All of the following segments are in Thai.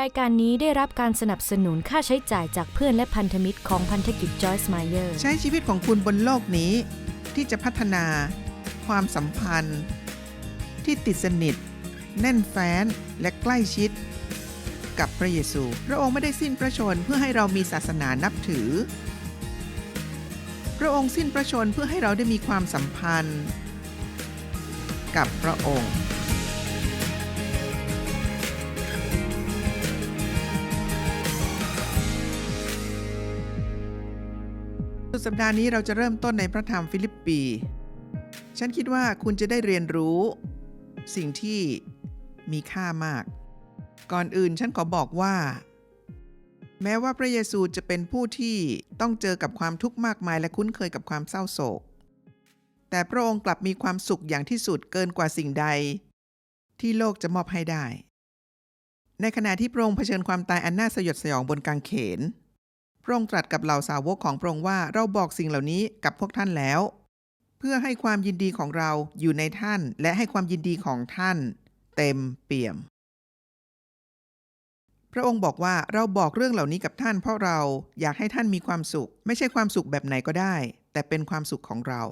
รายการนี้ได้รับการสนับสนุนค่าใช้จ่ายจากเพื่อนและพันธมิตรของพันธกิจจอยส์ไมเยอร์ใช้ชีวิตของคุณบนโลกนี้ ที่จะพัฒนา ความสัมพันธ์ ที่ติดสนิท แน่นแฟ้นและใกล้ชิด กับพระเยซู พระองค์ไม่ได้สิ้นพระชนเพื่อให้เรามีศาสนานับถือ พระองค์สิ้นพระชนเพื่อให้เราได้มีความสัมพันธ์ กับพระองค์ สัปดาห์นี้เราจะเริ่มต้นในพระธรรมฟิลิปปี ฉันคิดว่าคุณจะได้เรียนรู้ สิ่งที่มีค่ามาก ก่อนอื่นฉันขอบอกว่า แม้ว่าพระเยซูจะเป็นผู้ที่ต้องเจอกับความทุกข์มากมายและคุ้นเคยกับความเศร้าโศก แต่พระองค์กลับมีความสุขอย่างที่สุดเกินกว่าสิ่งใด ที่โลกจะมอบให้ได้ ในขณะที่พระองค์เผชิญความตายอันน่าสยดสยองบนกางเขน พระองค์ตรัสกับเหล่าสาวกของพระองค์ว่าเราบอกสิ่งเหล่านี้กับพวกท่านแล้ว เพื่อให้ความยินดีของเราอยู่ในท่าน และให้ความยินดีของท่าน เต็มเปี่ยม พระองค์บอกว่าเราบอกเรื่องเหล่านี้กับท่าน เพราะเราอยากให้ท่านมีความสุข ไม่ใช่ความสุขแบบไหนก็ได้ แต่เป็นความสุขของเรา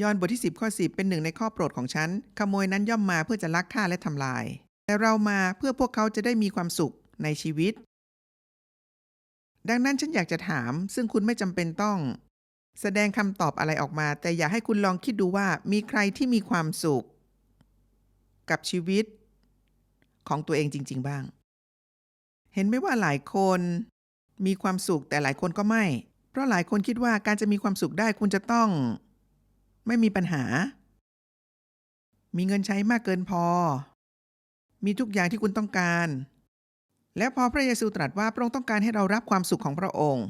ยอห์นบทที่ 10 ข้อ 10 เป็นหนึ่งในข้อโปรดของฉัน ขโมยนั้นย่อมมาเพื่อจะลักฆ่าและทำลาย แต่เรามาเพื่อพวกเขาจะได้มีความสุขในชีวิต ดังนั้นฉันอยากจะถาม ซึ่งคุณไม่จำเป็นต้อง แสดงคำตอบอะไรออกมา แต่อยากให้คุณลองคิดดูว่ามีใครที่มีความสุข กับชีวิต ของตัวเองจริง ๆ บ้าง เห็นไหมว่าหลายคน มีความสุขแต่หลายคนก็ไม่ เพราะหลายคนคิดว่าการจะมีความสุขได้คุณจะต้อง ไม่มีปัญหา มีเงินใช้มากเกินพอ มีทุกอย่างที่คุณต้องการ และพอพระเยซูตรัสว่าพระองค์ต้องการให้เรารับความสุขของพระองค์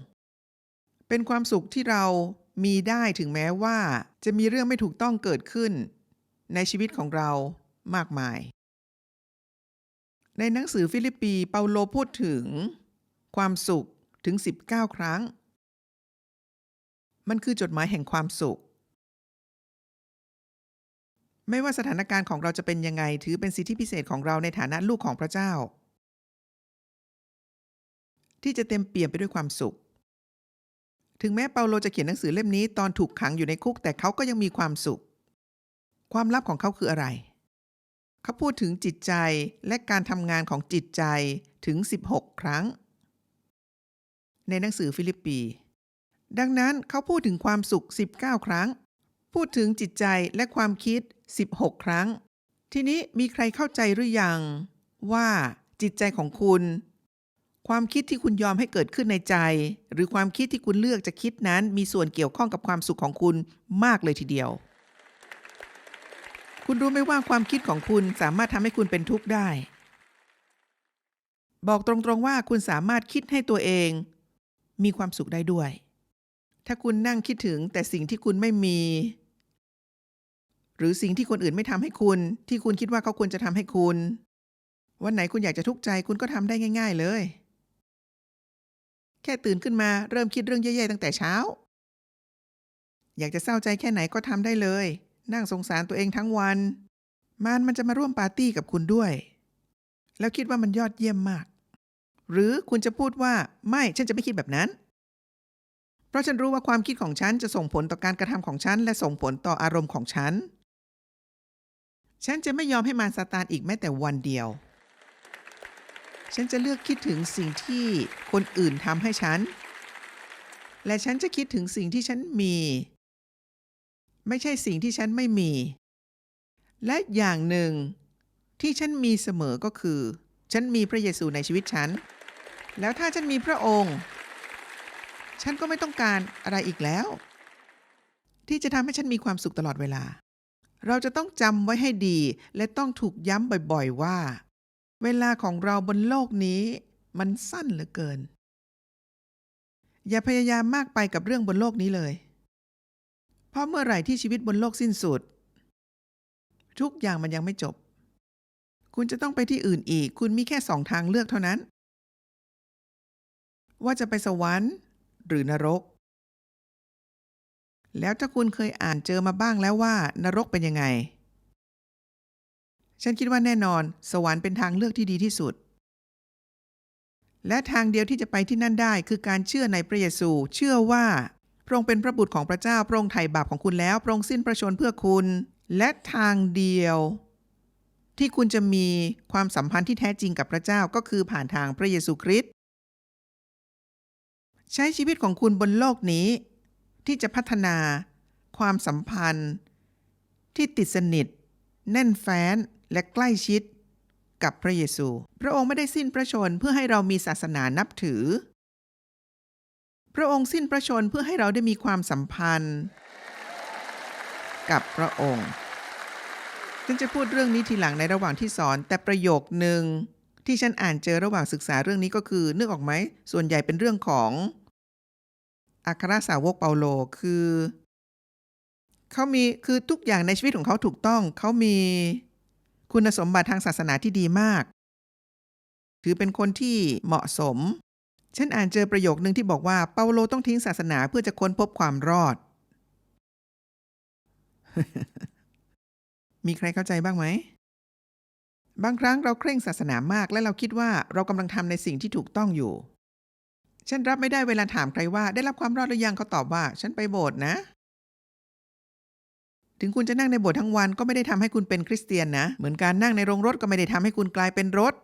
เป็นความสุขที่เรามีได้ถึงแม้ว่าจะมีเรื่องไม่ถูกต้องเกิดขึ้น ในชีวิตของเรามากมาย ในหนังสือฟิลิปปีเปาโลพูดถึง ความสุขถึง 19 ครั้ง มันคือจดหมายแห่งความสุข ไม่ว่าสถานการณ์ของเราจะเป็นยังไงถือเป็นสิทธิพิเศษของเราในฐานะลูกของพระเจ้า ที่จะเต็มเปี่ยมไปด้วยความสุข ถึงแม้เปาโลจะเขียนหนังสือเล่มนี้ตอนถูกขังอยู่ในคุกแต่เขาก็ยังมีความสุข ความลับของเขาคืออะไร เขาพูดถึงจิตใจและการทำงานของจิตใจถึง 16 ครั้ง ในหนังสือฟิลิปปี ดังนั้นเขาพูดถึงความสุข 19 ครั้ง พูดถึงจิตใจและความคิด 16 ครั้ง ทีนี้มีใครเข้าใจหรือยังว่าจิตใจของคุณ ความคิดที่คุณยอมให้เกิดขึ้นในใจ หรือความคิดที่คุณเลือกจะคิดนั้น มีส่วนเกี่ยวข้องกับความสุขของคุณมากเลยทีเดียว คุณรู้ไหมว่าความคิดของคุณสามารถทำให้คุณเป็นทุกข์ได้ บอกตรงๆว่าคุณสามารถคิดให้ตัวเอง มีความสุขได้ด้วย ถ้าคุณนั่งคิดถึงแต่สิ่งที่คุณไม่มี หรือสิ่งที่คนอื่นไม่ทำให้คุณ ที่คุณคิดว่าเขาควรจะทำให้คุณ วันไหนคุณอยากจะทุกข์ใจคุณก็ทำได้ง่าย ๆ เลย แค่ตื่นขึ้นมาเริ่มคิดเรื่องแย่ๆตั้งแต่เช้า อยากจะเศร้าใจแค่ไหนก็ทำได้เลย นั่งสงสารตัวเองทั้งวัน มันมันจะมาร่วมปาร์ตี้กับคุณด้วย แล้วคิดว่ามันยอดเยี่ยมมาก หรือคุณจะพูดว่าไม่ฉันจะไม่คิดแบบนั้น เพราะฉันรู้ว่าความคิดของฉันจะส่งผลต่อการกระทำของฉัน และส่งผลต่ออารมณ์ของฉัน ฉันจะไม่ยอมให้มารซาตานอีกแม้แต่วันเดียว ฉันจะเลือกคิดถึงสิ่งที่คนอื่นทำให้ฉัน และฉันจะคิดถึงสิ่งที่ฉันมี ไม่ใช่สิ่งที่ฉันไม่มี และอย่างหนึ่งที่ฉันมีเสมอก็คือ ฉันมีพระเยซูในชีวิตฉัน แล้วถ้าฉันมีพระองค์ ฉันก็ไม่ต้องการอะไรอีกแล้ว ที่จะทำให้ฉันมีความสุขตลอดเวลา เราจะต้องจำไว้ให้ดีและต้องถูกย้ำบ่อย ๆ ว่า เวลาของเราบนโลกนี้มันสั้นเหลือเกิน อย่าพยายามมากไปกับเรื่องบนโลกนี้เลย เพราะเมื่อไหร่ที่ชีวิตบนโลกสิ้นสุด ทุกอย่างมันยังไม่จบ คุณจะต้องไปที่อื่นอีก คุณมีแค่สองทางเลือกเท่านั้น ว่าจะไปสวรรค์หรือนรก แล้วถ้าคุณเคยอ่านเจอมาบ้างแล้วว่านรกเป็นยังไง ฉันคิดว่าแน่นอน สวรรค์เป็นทางเลือกที่ดีที่สุด และทางเดียวที่จะไปที่นั่นได้คือการเชื่อในพระเยซู เชื่อว่าพระองค์เป็นพระบุตรของพระเจ้าพระองค์ไถ่บาปของคุณแล้วพระองค์สิ้นพระชนเพื่อคุณ และทางเดียว ที่คุณจะมีความสัมพันธ์ที่แท้จริงกับพระเจ้าก็คือผ่านทางพระเยซูคริสต์ใช้ชีวิตของคุณบนโลกนี้ ที่จะพัฒนา ความสัมพันธ์ ที่ติดสนิท แน่นแฟ้น และใกล้ชิดกับพระเยซู พระองค์ไม่ได้สิ้นพระชนเพื่อให้เรามีศาสนานับถือ พระองค์สิ้นพระชนเพื่อให้เราได้มีความสัมพันธ์ กับพระองค์ฉันจะพูดเรื่องนี้ทีหลังในระหว่างที่สอน แต่ประโยคหนึ่งที่ฉันอ่านเจอระหว่างศึกษาเรื่องนี้ก็คือนึกออกไหม ส่วนใหญ่เป็นเรื่องของอัครสาวกเปาโลคือ เขามีคือทุกอย่างในชีวิตของเขาถูกต้อง เขามี คุณสมบัติทางศาสนาที่ดีมาก ถือเป็นคนที่เหมาะสม ฉันอ่านเจอประโยคนึงที่บอกว่าเปาโลต้องทิ้งศาสนาเพื่อจะค้นพบความรอด มีใครเข้าใจบ้างไหม บางครั้งเราเคร่งศาสนามากและเราคิดว่าเรากำลังทำในสิ่งที่ถูกต้องอยู่ ฉันรับไม่ได้เวลาถามใครว่าได้รับความรอดหรือยังเขาตอบว่า ฉันไปโบสถ์นะ ถึงคุณจะนั่งในโบสถ์ทั้งวันก็ไม่ได้ทำให้คุณเป็นคริสเตียนนะ เหมือนการนั่งในโรงรถก็ไม่ได้ทำให้คุณกลายเป็นรถ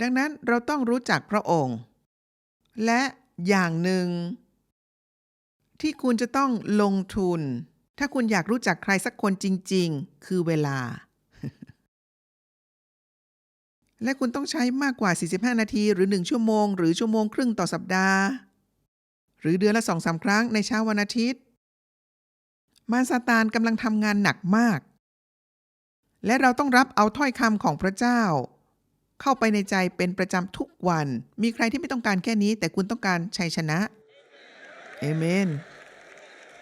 ดังนั้นเราต้องรู้จักพระองค์ และอย่างหนึ่ง ที่คุณจะต้องลงทุน ถ้าคุณอยากรู้จักใครสักคนจริง ๆ คือเวลา และคุณต้องใช้มากกว่า 45 นาทีหรือ 1 ชั่วโมง หรือชั่วโมงครึ่งต่อสัปดาห์ หรือเดือนละสองสาครั้งในเช้าวันอาทิตย์ มารซาตานกำลังทำงานหนักมาก และเราต้องรับเอาถ้อยคำของพระเจ้า เข้าไปในใจเป็นประจำทุกวัน มีใครที่ไม่ต้องการแค่นี้ แต่คุณต้องการชัยชนะเอเมน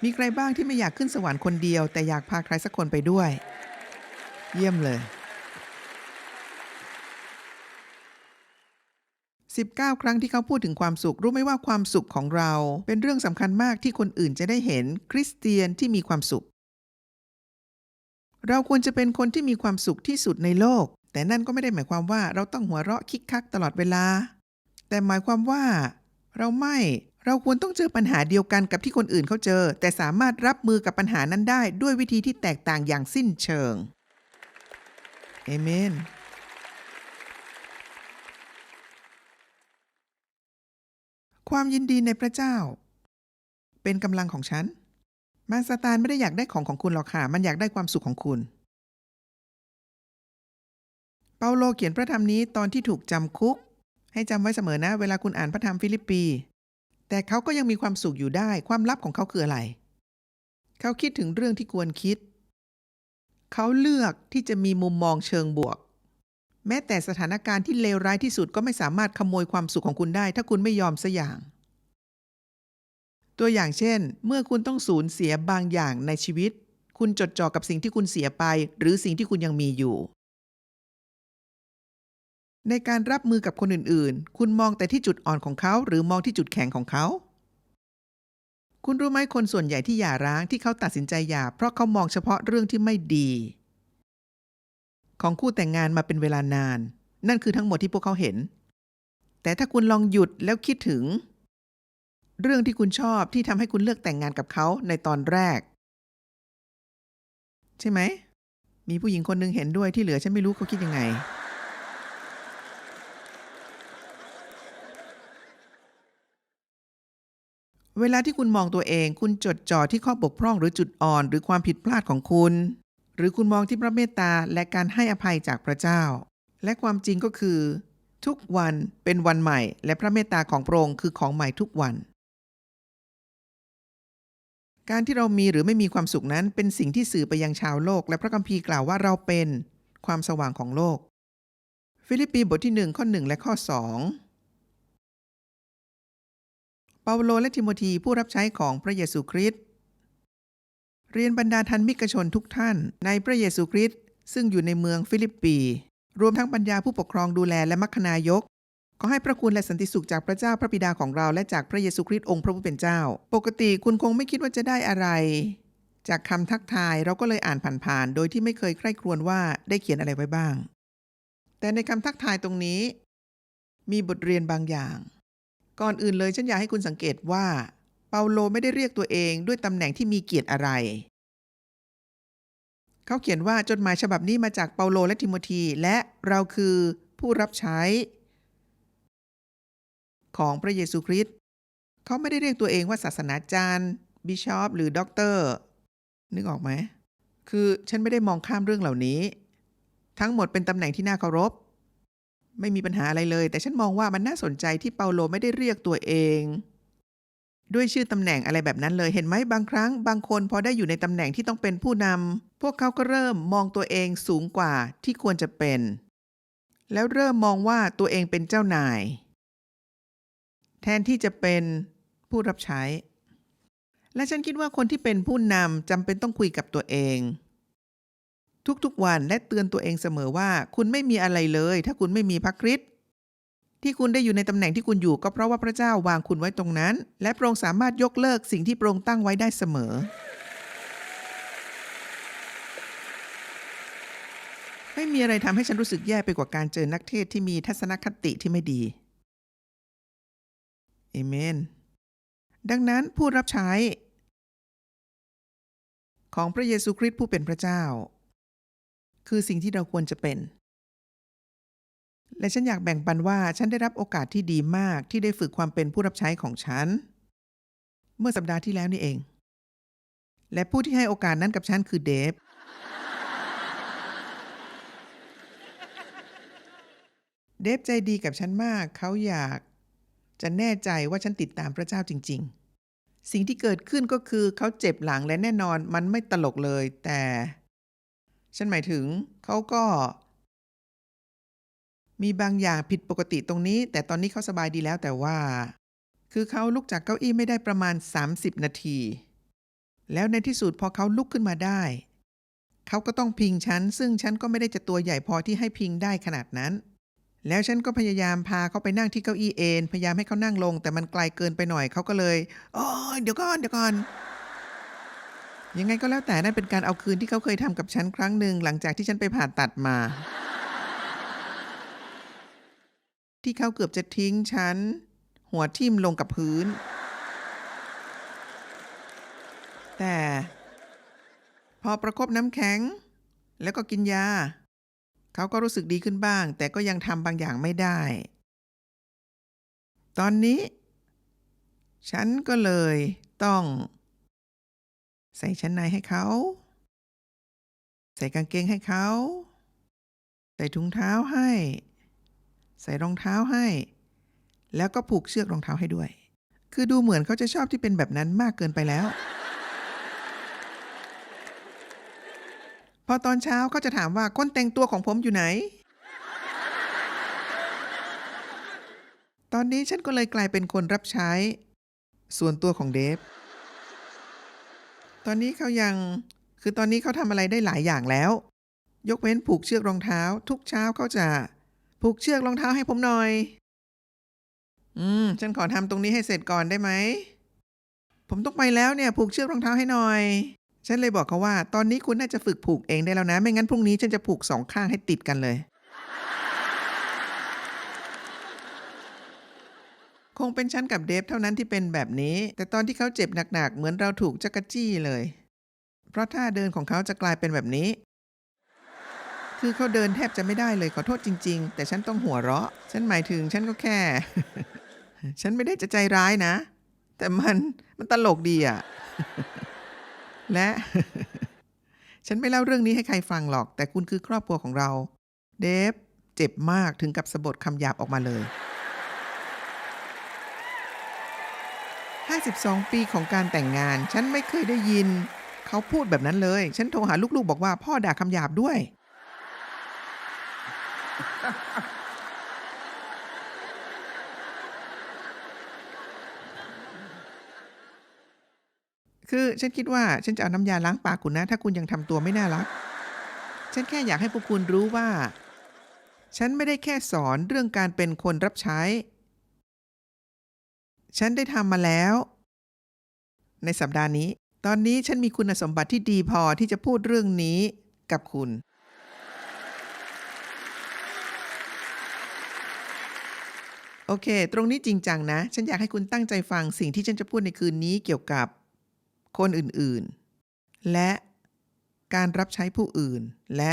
มีใครบ้างที่ไม่อยากขึ้นสวรรค์คนเดียว แต่อยากพาใครสักคนไปด้วย เยี่ยมเลย 19 ครั้งที่เขาพูดถึงความสุข รู้ไหมว่าความสุขของเรา เป็นเรื่องสำคัญมากที่คนอื่นจะได้เห็นคริสเตียนที่มีความสุข เราควรจะเป็นคนที่มีความสุขที่สุดในโลก แต่นั่นก็ไม่ได้หมายความว่าเราต้องหัวเราะคิกคักตลอดเวลา แต่หมายความว่า เราไม่เราควรต้องเจอปัญหาเดียวกันกับที่คนอื่นเขาเจอ แต่สามารถรับมือกับปัญหานั้นได้ด้วยวิธีที่แตกต่างอย่างสิ้นเชิงเอเมน ความยินดีในพระเจ้า เป็นกำลังของฉัน มารซาตานไม่ได้อยากได้ของของคุณหรอกค่ะ มันอยากได้ความสุขของคุณ เปาโลเขียนพระธรรมนี้ตอนที่ถูกจำคุก ให้จำไว้เสมอนะ เวลาคุณอ่านพระธรรมฟิลิปปี แต่เขาก็ยังมีความสุขอยู่ได้ ความลับของเขาคืออะไร เขาคิดถึงเรื่องที่ควรคิด เขาเลือกที่จะมีมุมมองเชิงบวก แม้แต่สถานการณ์ที่เลวร้ายที่สุดก็ไม่สามารถขโมยความสุขของคุณได้ ถ้าคุณไม่ยอมสัอย่าง ตัวอย่างเช่น เมื่อคุณต้องสูญเสียบางอย่างในชีวิต คุณจดจ่อกับสิ่งที่คุณเสียไป หรือสิ่งที่คุณยังมีอยู่ ในการรับมือกับคนอื่นๆ คุณมองแต่ที่จุดอ่อนของเขา หรือมองที่จุดแข็งของเขา คุณรู้ไหมคนส่วนใหญ่ที่หย่าร้างที่เขาตัดสินใจหย่าเพราะเขามองเฉพาะเรื่องที่ไม่ดี ของคู่แต่งงานมาเป็นเวลานาน นั่นคือทั้งหมดที่พวกเขาเห็น แต่ถ้าคุณลองหยุดแล้วคิดถึง เรื่องที่คุณชอบที่ทำให้คุณเลือกแต่งงานกับเขาในตอนแรก ใช่ไหม มีผู้หญิงคนหนึ่งเห็นด้วยที่เหลือฉันไม่รู้เขาคิดยังไง เวลาที่คุณมองตัวเอง คุณจดจ่อที่ข้อบกพร่องหรือจุดอ่อน หรือความผิดพลาดของคุณ หรือคุณมองที่พระเมตตาและการให้อภัยจากพระเจ้า และความจริงก็คือ ทุกวันเป็นวันใหม่ และพระเมตตาของพระองค์คือของใหม่ทุกวัน การที่เรามีหรือไม่มีความสุขนั้นเป็นสิ่งที่สื่อไปยังชาวโลก และพระคัมภีร์กล่าวว่าเราเป็นความสว่างของโลก ฟิลิปปีบทที่ 1 ข้อ 1 และข้อ 2 เปาโลและทิโมธีผู้รับใช้ของพระเยซูคริสต์ เรียนบรรดาทันมิกชนทุกท่านในพระเยซูคริสต์ซึ่งอยู่ในเมืองฟิลิปปี รวมทั้งปัญญาผู้ปกครองดูแลและมัคคณายก ขอให้พระคุณและสันติสุขจากพระเจ้าพระบิดาของเราและจากพระเยซูคริสต์องค์พระผู้เป็นเจ้า ปกติคุณคงไม่คิดว่าจะได้อะไร จากคำทักทายเราก็เลยอ่านผ่านๆโดยที่ไม่เคยใคร่ครวญว่าได้เขียนอะไรไว้บ้าง แต่ในคำทักทายตรงนี้ มีบทเรียนบางอย่าง ก่อนอื่นเลยฉันอยากให้คุณสังเกตว่าาโลไม่ได้เรียกตัวเองด้วยตำแหน่งที่มีเกียรติอะไร เขาเขียนว่าจดหมายฉบับนี้มาจากเปาโลและทิโมธีและเราคือผู้รับใช้ ของพระเยซูคริสต์เขาไม่ได้เรียกตัวเองว่าศาสนาจารย์บิชอปหรือด็อกเตอร์นึกออกไหม คือฉันไม่ได้มองข้ามเรื่องเหล่านี้ ทั้งหมดเป็นตำแหน่งที่น่าเคารพ ไม่มีปัญหาอะไรเลย แต่ฉันมองว่ามันน่าสนใจที่เปาโลไม่ได้เรียกตัวเอง ด้วยชื่อตำแหน่งอะไรแบบนั้นเลยเห็นไหมบางครั้ง บางคนพอได้อยู่ในตำแหน่งที่ต้องเป็นผู้นำพวกเขาก็เริ่มมองตัวเองสูงกว่าที่ควรจะเป็น แล้วเริ่มมองว่าตัวเองเป็นเจ้านาย แทนที่จะเป็นผู้รับใช้ และฉันคิดว่าคนที่เป็นผู้นำจำเป็นต้องคุยกับตัวเอง ทุกๆวันและเตือนตัวเองเสมอว่า คุณไม่มีอะไรเลย ถ้าคุณไม่มีพระคริสต์ ที่คุณได้อยู่ในตำแหน่งที่คุณอยู่ก็เพราะว่าพระเจ้าวางคุณไว้ตรงนั้น และพระองค์สามารถยกเลิกสิ่งที่พระองค์ตั้งไว้ได้เสมอ ไม่มีอะไรทำให้ฉันรู้สึกแย่ไปกว่าการเจอนักเทศที่มีทัศนคติที่ไม่ดีเอเมน ดังนั้นผู้รับใช้ ของพระเยซูคริสต์ผู้เป็นพระเจ้า คือสิ่งที่เราควรจะเป็น และฉันอยากแบ่งปันว่าฉันได้รับโอกาสที่ดีมากที่ได้ฝึกความเป็นผู้รับใช้ของฉัน เมื่อสัปดาห์ที่แล้วนี่เอง และผู้ที่ให้โอกาสนั้นกับฉันคือเดฟ เดฟใจดีกับฉันมาก เขาอยากจะแน่ใจว่าฉันติดตามพระเจ้าจริง ๆ สิ่งที่เกิดขึ้นก็คือเขาเจ็บหลังและแน่นอนมันไม่ตลกเลย แต่ ฉันหมายถึงเขาก็ มีบางอย่างผิดปกติตรงนี้ แต่ตอนนี้เขาสบายดีแล้วแต่ว่า คือเขาลุกจากเก้าอี้ไม่ได้ประมาณ 30 นาที แล้วในที่สุดพอเขาลุกขึ้นมาได้ เขาก็ต้องพิงฉัน ซึ่งฉันก็ไม่ได้จะตัวใหญ่พอที่ให้พิงได้ขนาดนั้น แล้วฉันก็พยายามพาเขาไปนั่งที่เก้าอี้เอนพยายามให้เขานั่งลง แต่มันไกลเกินไปหน่อยเขาก็เลยโอ้ยเดี๋ยวก่อนเดี๋ยวก่อนยังไงก็แล้วแต่นั่นเป็นการเอาคืนที่เขาเคยทำกับฉันครั้งหนึ่งหลังจากที่ฉันไปผ่าตัดมา ที่เขาเกือบจะทิ้งฉัน หัวทิ่มลงกับพื้น แต่ พอประคบน้ำแข็ง แล้วก็กินยา เขาก็รู้สึกดีขึ้นบ้าง แต่ก็ยังทำบางอย่างไม่ได้ ตอนนี้ ฉันก็เลยต้อง ใส่ชั้นในให้เขา ใส่กางเกงให้เขา ใส่ถุงเท้าให้ ใส่รองเท้าให้ แล้วก็ผูกเชือกรองเท้าให้ด้วย คือดูเหมือนเขาจะชอบที่เป็นแบบนั้นมากเกินไปแล้ว พอตอนเช้าเขาจะถามว่าก้นแต่งตัวของผมอยู่ไหน ตอนนี้ฉันก็เลยกลายเป็นคนรับใช้ ส่วนตัวของเดฟ ตอนนี้เขายัง คือตอนนี้เขาทำอะไรได้หลายอย่างแล้ว ยกเว้นผูกเชือกรองเท้า ทุกเช้าเขาจะ ผูกเชือกรองเท้าให้ผมหน่อย อืม ฉันขอทำตรงนี้ให้เสร็จก่อนได้ไหม ผมต้องไปแล้วเนี่ย ผูกเชือกรองเท้าให้หน่อย ฉันเลยบอกเขาว่า ตอนนี้คุณน่าจะฝึกผูกเองได้แล้วนะ ไม่งั้นพรุ่งนี้ฉันจะผูกสองข้างให้ติดกันเลย คงเป็นฉันกับเดฟเท่านั้นที่เป็นแบบนี้ แต่ตอนที่เขาเจ็บหนักๆ เหมือนเราถูกจักรจี้เลย เพราะท่าเดินของเขาจะกลายเป็นแบบนี้ คือเขาเดินแทบจะไม่ได้เลยขอโทษจริง ๆ แต่ฉันต้องหัวเราะ ฉันหมายถึงฉันก็แค่ ฉันไม่ได้จะใจร้ายนะ แต่มันมันตลกดีอะและ ฉันไม่เล่าเรื่องนี้ให้ใครฟังหรอก แต่คุณคือครอบครัวของเรา เดฟ เจ็บมากถึงกับสะบดคำหยาบออกมาเลย 52 ปีของการแต่งงาน ฉันไม่เคยได้ยิน เขาพูดแบบนั้นเลย ฉันโทรหาลูกๆ บอกว่าพ่อด่าคำหยาบด้วย คือฉันคิดว่าฉันจะเอาน้ำยาล้างปากคุณนะ ถ้าคุณยังทำตัวไม่น่ารัก ฉันแค่อยากให้พวกคุณรู้ว่า ฉันไม่ได้แค่สอนเรื่องการเป็นคนรับใช้ ฉันได้ทำมาแล้ว ในสัปดาห์นี้ ตอนนี้ฉันมีคุณสมบัติที่ดีพอที่จะพูดเรื่องนี้กับคุณ โอเค ตรงนี้จริงจังนะ ฉันอยากให้คุณตั้งใจฟังสิ่งที่ฉันจะพูดในคืนนี้เกี่ยวกับคนอื่นๆ และการรับใช้ผู้อื่น และ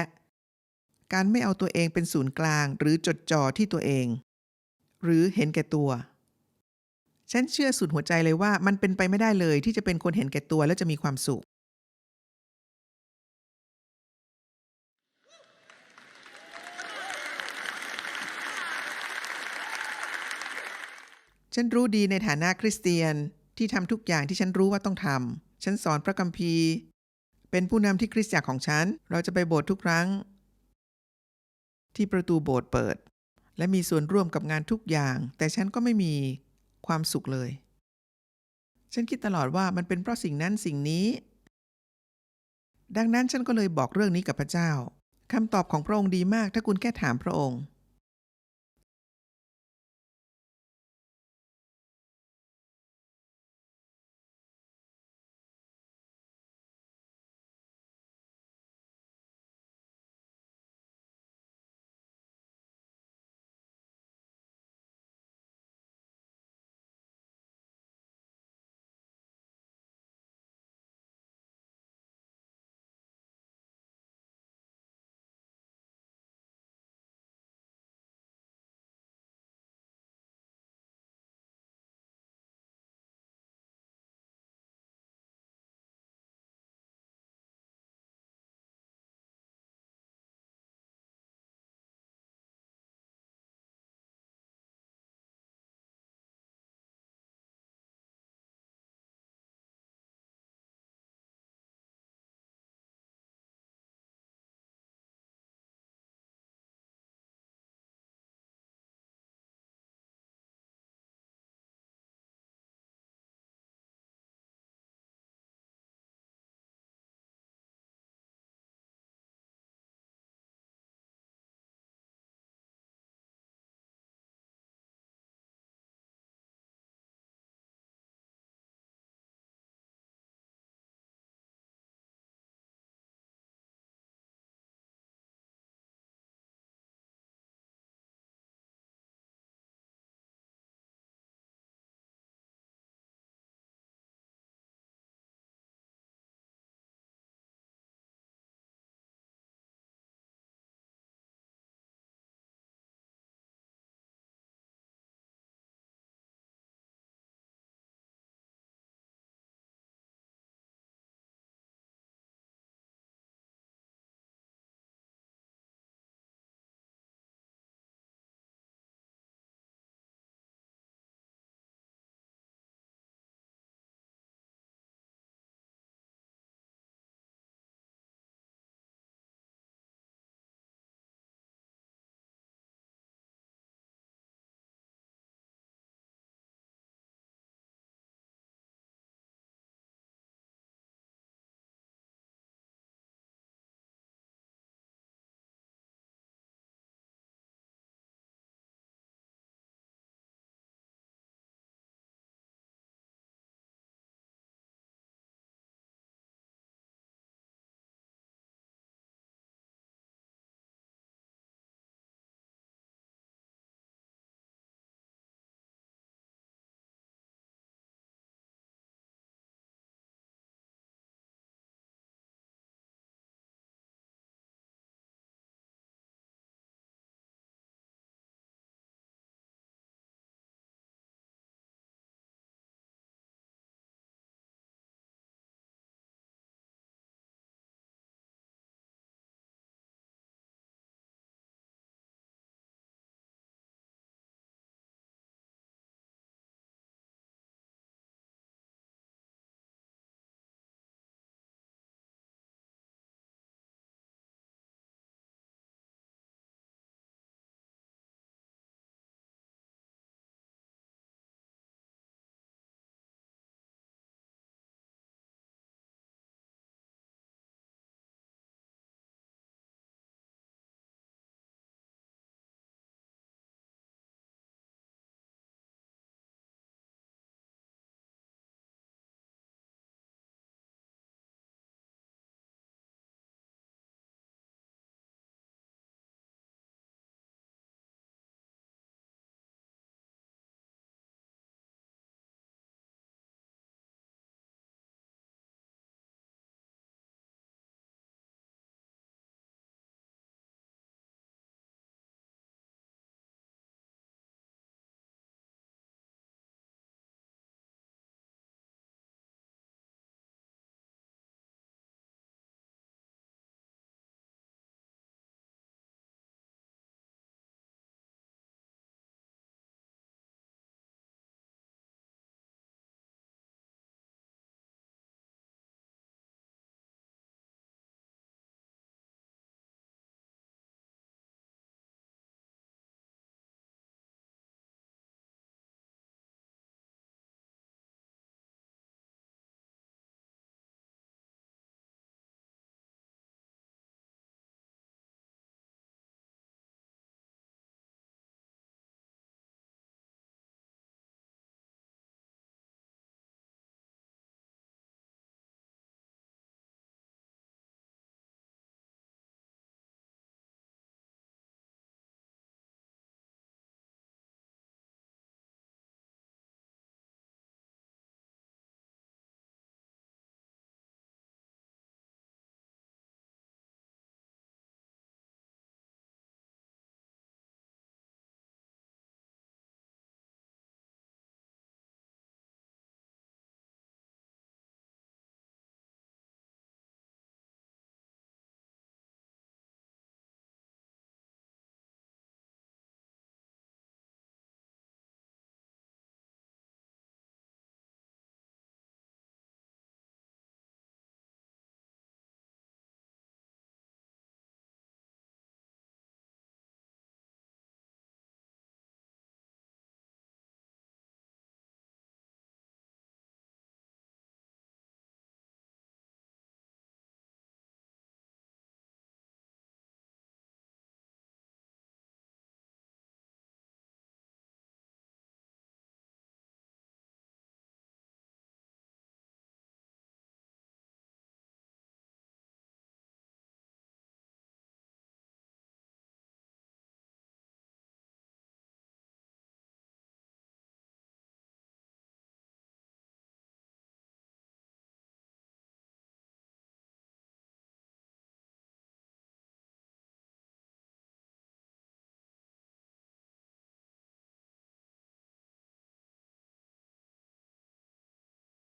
การไม่เอาตัวเองเป็นศูนย์กลาง หรือจดจ่อที่ตัวเอง หรือเห็นแก่ตัว ฉันเชื่อสุดหัวใจเลยว่ามันเป็นไปไม่ได้เลยที่จะเป็นคนเห็นแก่ตัวและจะมีความสุข ฉันรู้ดีในฐานะคริสเตียนที่ทำทุกอย่างที่ฉันรู้ว่าต้องทำ ฉันสอนพระคัมภีร์ เป็นผู้นำที่คริสตจักรของฉัน เราจะไปโบสถ์ทุกครั้ง ที่ประตูโบสถ์เปิด และมีส่วนร่วมกับงานทุกอย่าง แต่ฉันก็ไม่มีความสุขเลย ฉันคิดตลอดว่ามันเป็นเพราะสิ่งนั้นสิ่งนี้ ดังนั้นฉันก็เลยบอกเรื่องนี้กับพระเจ้าคำตอบของพระองค์ดีมากถ้าคุณแค่ถามพระองค์